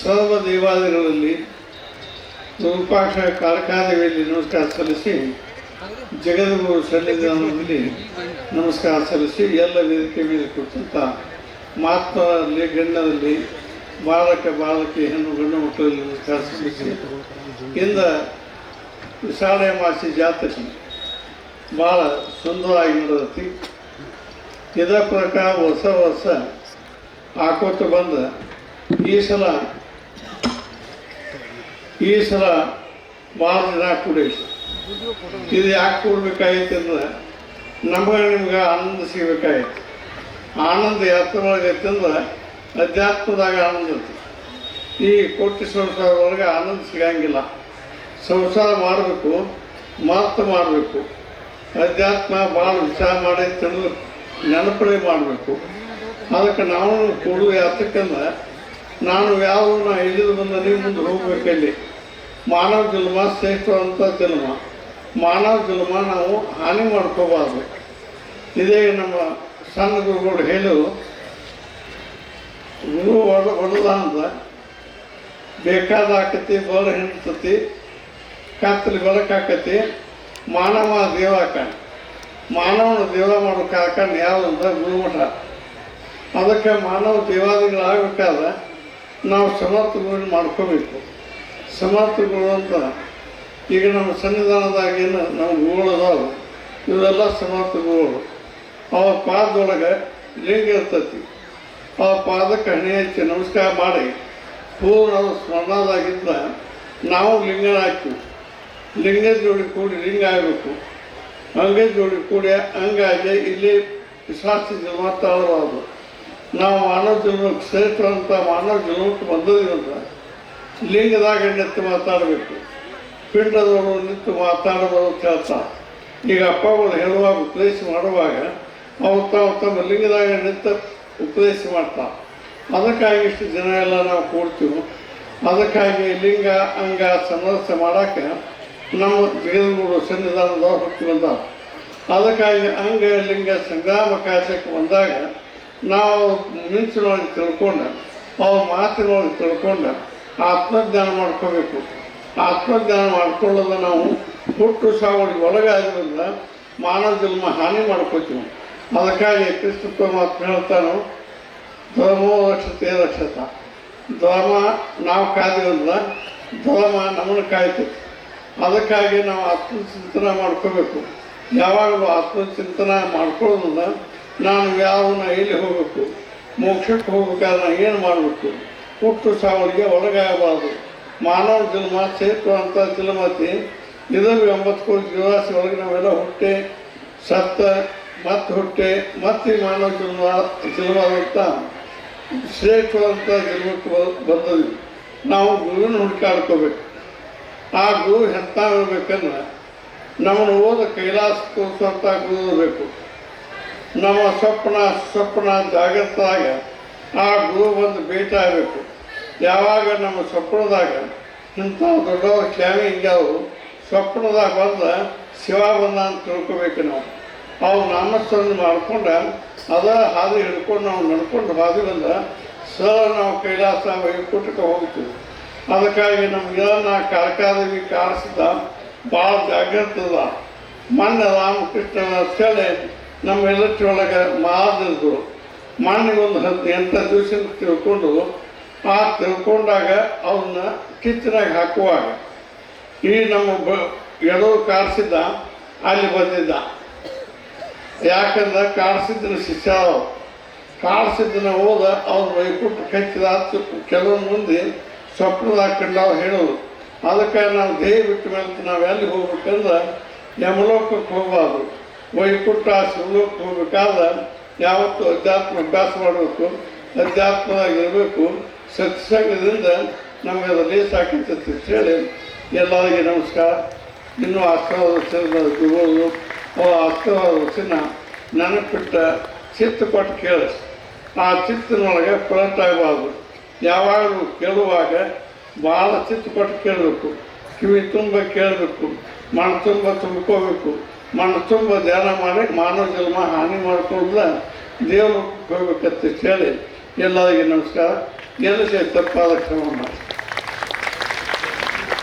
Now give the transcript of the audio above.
ಸರ್ವ ದೇವಾಲಯಗಳಲ್ಲಿ ರೂಪಾಕ್ಷ ಕಾರ್ಖಾನೆಗಳಲ್ಲಿ ನಮಸ್ಕಾರ ಸಲ್ಲಿಸಿ ಜಗದ್ಗುರು ಸನ್ನಿಧಾನದಲ್ಲಿ ನಮಸ್ಕಾರ ಸಲ್ಲಿಸಿ ಎಲ್ಲ ವೇದಿಕೆ ಮೇಲೆ ಕೊಟ್ಟಂತ ಮಹಾತ್ಮರಲ್ಲಿ ಗಣ್ಯದಲ್ಲಿ ಬಾಲಕ, ಬಾಲಕಿ, ಹೆಣ್ಣು, ಗಂಡು ಮಕ್ಕಳಲ್ಲಿ ನಮಸ್ಕಾರ ಸಲ್ಲಿಸಿ ಇಂದ ವಿಶಾಲ ಮಾಸಿ ಜಾತ್ರೆ ಭಾಳ ಸುಂದರವಾಗಿ ನಡೆದತಿ. ಇದರ ಪ್ರಕಾರ ಹೊಸ ವರ್ಷ ಹಾಕೋತ ಬಂದ. ಈ ಸಲ ಈ ಸಲ ದಿನ ಕೂಡೈತಿ ಇದು ಯಾಕೆ ಕೂಡ್ಬೇಕಾಗಿತ್ತು ಅಂದ್ರೆ ನಮಗೆ ನಿಮ್ಗೆ ಆನಂದ ಸಿಗಬೇಕಾಯ್ತು ಆನಂದ ಎತ್ತರವಾಗೈತೆ ಅಂದ್ರೆ ಅಧ್ಯಾತ್ಮದಾಗ ಆನಂದ ಇರ್ತದೆ ಈ ಕೋಟಿ ಸಂಸಾರ ಒಳಗೆ ಆನಂದ ಸಿಗಂಗಿಲ್ಲ. ಸಂಸಾರ ಮಾಡಬೇಕು ಮಾತು ಮಾಡಬೇಕು. ಅಧ್ಯಾತ್ಮ ಭಾಳ ವಿಚಾರ ಮಾಡಿ ತಿಳಿದು ನೆನಪಡೆ ಮಾಡಬೇಕು. ಅದಕ್ಕೆ ನಾವು ಕೊಡುವ ಯಾತಕ್ಕಂದ್ರೆ, ನಾನು ಯಾವ ನಾ ಇಳಿದು ಬಂದ, ನೀವು ಮುಂದೆ ಹೋಗ್ಬೇಕಲ್ಲಿ ಮಾನವ ಜನ್ಮ ಶ್ರೇಷ್ಠವಂತ ಜನ್ಮ. ಮಾನವ ಜನ್ಮ ನಾವು ಹಾನಿ ಮಾಡ್ಕೋಬಾರ್ದು. ಇದೇ ನಮ್ಮ ಸಣ್ಣ ಗುರುಗಳು ಹೇಳು ಗುರು ಒಡ ಅಂತ? ಬೇಕಾದ ಆಕತಿ ಬರ ಹಿಂಡ್ತತಿ ಕತ್ತಲಿ ಬೆಳಕಾಕತಿ ಮಾನವ ದೇವಾಕ ಮಾನವನ ದೇವ ಮಾಡೋ ಕಾಕಂಡು ಯಾವುದಂದ್ರೆ ಗುರುಮಠ ಅದಕ್ಕೆ ಮಾನವ ದೇವಾದಿಗಳಾಗಬೇಕಾದ್ರೆ ನಾವು ಸಮರ್ಥಗಳನ್ನು ಮಾಡ್ಕೋಬೇಕು. ಸಮರ್ಥಗಳು ಅಂತ. ಈಗ ನಮ್ಮ ಸನ್ನಿಧಾನದಾಗೇನು ನಮ್ಮ ಗುರುಗಳದಾವು ಇವೆಲ್ಲ ಸಮಾಪ್ತಿಗೊಳ್ಳು ಆ ಪಾದದೊಳಗೆ ಲಿಂಗ ಇರ್ತೈತಿ. ಆ ಪಾದಕ್ಕೆ ಹಣೆ ಹಚ್ಚಿ ನಮಸ್ಕಾರ ಮಾಡಿ, ಪೂರ್ಣ ಸ್ಮರಣದಾಗಿದ್ದ ನಾವು ಲಿಂಗ ಹಾಕ್ತೀವಿ. ಲಿಂಗ ಜೋಡಿ ಕೂಡಿ ಲಿಂಗ ಆಗಬೇಕು. ಅಂಗ ಜೋಡಿ ಕೂಡಿ ಹಂಗಾಗಿ ಇಲ್ಲಿ ಶಾಸ್ತ್ರ ಜನ್ಮ ತಾಳಬಾರ್ದು ನಾವು ಮಾನವ ಜನ್ಮಕ್ಕೆ ಸೇರಿಸುವಂಥ ಮಾನವ ಜನ್ಮಕ್ಕೆ ಬಂದದಿಲ್ಲ ಲಿಂಗದಾಗ ನಿಂತು ಮಾತಾಡಬೇಕು. ಪಿಂಡದವರು ನಿಂತು ಮಾತಾಡಬಹುದು ಕೆಲಸ. ಈಗ ಅಪ್ಪಗಳು ಹೇಳುವಾಗ ಉಪದೇಶ ಮಾಡುವಾಗ ಅವ್ರು ತಾವು ತಮ್ಮ ಲಿಂಗದಾಗ ನಿಂತು ಉಪದೇಶ ಮಾಡ್ತಾರೆ. ಅದಕ್ಕಾಗಿ ಇಷ್ಟು ಜನ ಎಲ್ಲ ನಾವು ಕೂಡ್ತೀವಿ. ಅದಕ್ಕಾಗಿ ಲಿಂಗ, ಅಂಗ ಸಮರಸ ಮಾಡೋಕ್ಕೆ ನಮ್ಮ ಜಗದ್ಗುರು ಸನ್ನಿಧಾನದವ್ರು ಹೊತ್ತು ಬಂದಾರ. ಅದಕ್ಕಾಗಿ ಅಂಗ, ಲಿಂಗ ಸಂಗ್ರಾಮ ಕಾಶಕ್ಕೆ ಬಂದಾಗ ನಾವು ಮಿಂಚಿನೊಳಗೆ ತಿಳ್ಕೊಂಡು, ಅವ್ರ ಮಾತಿನೊಳಗೆ ತಿಳ್ಕೊಂಡು ಆತ್ಮಜ್ಞಾನ ಮಾಡ್ಕೋಬೇಕು. ಆತ್ಮಜ್ಞಾನ ಮಾಡ್ಕೊಳ್ಳೋದ ನಾವು ಹುಟ್ಟು ಸಾವಳಿಗೆ ಒಳಗಾದ್ರಿಂದ ಮಾನವ ಜನ್ಮ ಹಾನಿ ಮಾಡ್ಕೋತೀವಿ. ಅದಕ್ಕಾಗಿ ಕೃಷ್ಣ ಪರಮಾತ್ಮ ಹೇಳ್ತಾನೋ ಧರ್ಮೋ ರಕ್ಷತೆ ರಕ್ಷತ. ಧರ್ಮ ನಾವು ಕಾದಿವಂದ್ರೆ ಧರ್ಮ ನಮ್ಮನ್ನು ಕಾಯ್ತೈತಿ ಅದಕ್ಕಾಗಿ ನಾವು ಆತ್ಮಚಿಂತನೆ ಮಾಡ್ಕೋಬೇಕು. ಯಾವಾಗಲೂ ಆತ್ಮಚಿಂತನೆ ಮಾಡ್ಕೊಳ್ಳೋದ್ರಿಂದ ನಾನು ಯಾವನ್ನ ಎಲ್ಲಿ ಹೋಗಬೇಕು, ಮೋಕ್ಷಕ್ಕೆ ಹೋಗ್ಬೇಕಾದ್ರೆ ಏನು ಮಾಡಬೇಕು? ಹುಟ್ಟು ಸಾವಳಿಗೆ ಒಳಗಾಗಬಾರದು. ಮಾನವ ಜನ್ಮ ಸೇರ್ತುವಂಥ ಜನ್ಮತಿ ಇದನ್ನು ಎಂಬತ್ತು ಕೋಟಿ ಜೀವರಾಶಿ ಒಳಗೆ ನಾವೆಲ್ಲ ಹುಟ್ಟೆ, ಸತ್ತ ಮತ್ತೆ ಹುಟ್ಟೆ ಮತ್ತೆ ಮಾನವ ಜನ್ಮ, ಜನ್ಮದಂತ ಶ್ರೇಷ್ಠವಂತ ಜನ್ಮಕ್ಕೆ ಬಂದದ್ವಿ ನಾವು ಗುರುವಿನ ಹುಡುಕಾಡ್ಕೋಬೇಕು. ಆ ಗುರು ಹೆತ್ತಾಗಿರ್ಬೇಕಂದ್ರೆ ಇರ್ಬೇಕಂದ್ರೆ ನಮ್ಮನ್ನು ಓದ ಕೈಲಾಸ ತೋರಿಸುವಂಥ ಗುರು ಇರಬೇಕು. ನಮ್ಮ ಸ್ವಪ್ನ ಸ್ವಪ್ನ ಜಾಗೃತದಾಗ ಆ ಗುರು ಬಂದು ಬೀಳ್ತಾ ಇರಬೇಕು ಯಾವಾಗ ನಮ್ಮ ಸ್ವಪ್ನದಾಗ ಇಂಥ ದೊಡ್ಡವ್ರ ಕ್ಷಾಮಿ ಹಿಂಗ್ಯಾವು ಸ್ವಪ್ನದಾಗ ಬಂದ ಶಿವ ಬಂದ ಅಂತ ತಿಳ್ಕೊಬೇಕು ನಾವು. ಅವ್ರು ನಾಮಸ್ಮರಣೆ ಮಾಡ್ಕೊಂಡು, ಅದ ಹಾದಿ ಹಿಡ್ಕೊಂಡು ನಾವು ನಡ್ಕೊಂಡು ಹಾದಿ ಬಂದ, ಸರ್ ನಾವು ಕೈಲಾಸ ವೈಕುಂಠಕ್ಕೆ ಹೋಗ್ತೀವಿ. ಅದಕ್ಕಾಗಿ ನಮಗೆಲ್ಲ ಕಾರಕಾದೇವಿ ಕಾಣಿಸಿದ, ಭಾಳ ಜಾಗ್ರತದ ಮಣ್ಣ ರಾಮಕೃಷ್ಣ ಅಂತೇಳಿ ನಮ್ಮ ಒಳಗೆ ಮಹಾದಿದ್ರು ಮೊನ್ನೆ ಒಂದು ಹತ್ತು ಎಂಥ ದಿವಸ ತಿಳ್ಕೊಂಡು ಆ ತಿಳ್ಕೊಂಡಾಗ ಅವನ್ನ ಕಿಚ್ಚನಾಗ ಹಾಕುವಾಗ ಈ ನಮ್ಮ ಬ ಎಡೋ ಕಾಡಿಸಿದ್ದ, ಅಲ್ಲಿ ಬಂದಿದ್ದ. ಯಾಕಂದ್ರೆ ಕಾಡಿಸಿದ್ದನ ಶಿಷ್ಯ ಅವ ಕಾಡಿಸಿದ್ದನ ಹೋದ ಅವ್ರ ವೈಕುಂಠ ಕಚ್ಚಿದ ಕೆಲವು ಮಂದಿ ಸ್ವಪ್ನದಾಗ ಕಂಡವ್ ಹೇಳೋದು ಅದಕ್ಕೆ ನಾವು ದೇಹ ಬಿಟ್ಟ ಮೇಲೆ ನಾವು ಎಲ್ಲಿ ಹೋಗ್ಬೇಕಂದ್ರೆ ಯಮಲೋಕಕ್ಕೆ ಹೋಗಬಾರ್ದು. ವೈಕುಂಠ ಶಿವಲೋಕಕ್ಕೆ ಹೋಗ್ಬೇಕಾದ್ರೆ ಯಾವತ್ತೂ ಅಧ್ಯಾತ್ಮ ಅಭ್ಯಾಸ ಮಾಡಬೇಕು ಅಧ್ಯಾತ್ಮವಾಗಿರಬೇಕು ಸತ್ಸಂಗದಿಂದ ನಮಗೆ ಅದು ಲೇಸ್ ಹಾಕಿತ್ತು ಅಂತ ಹೇಳಿ ಎಲ್ಲರಿಗೆ ನಮಸ್ಕಾರ. ಇನ್ನೂ ವಚನ ಗುರುಗಳು ಅವರ ಅರ್ಥವಾದ ವಚನ ನೆನಪಿಟ್ಟ ಚಿತ್ತ ಕೊಟ್ಟು ಕೇಳ. ಆ ಚಿತ್ತನೊಳಗೆ ಪಲಟ್ ಆಗಬಾರ್ದು ಯಾವಾಗಲೂ ಕೇಳುವಾಗ ಭಾಳ ಚಿತ್ತ ಕೊಟ್ಟು ಕೇಳಬೇಕು. ಕಿವಿ ತುಂಬ ಕೇಳಬೇಕು ಮಣ್ಣು ತುಂಬ ತುಂಬ್ಕೋಬೇಕು. ಮಣ್ಣು ತುಂಬ ಧ್ಯಾನ ಮಾಡಿ ಮಾನವ ಜನ್ಮ ಹಾನಿ ಮಾಡಿಕೊಂಡ ದೇವರು ಹೋಗ್ಬೇಕಂತ ಹೇಳಿ ಎಲ್ಲರಿಗೆ ನಮಸ್ಕಾರ. ಗೆಲ್ಲಿಸಿ ತಪ್ಪಾದ ಕ್ರಮ ಮಾಡಿ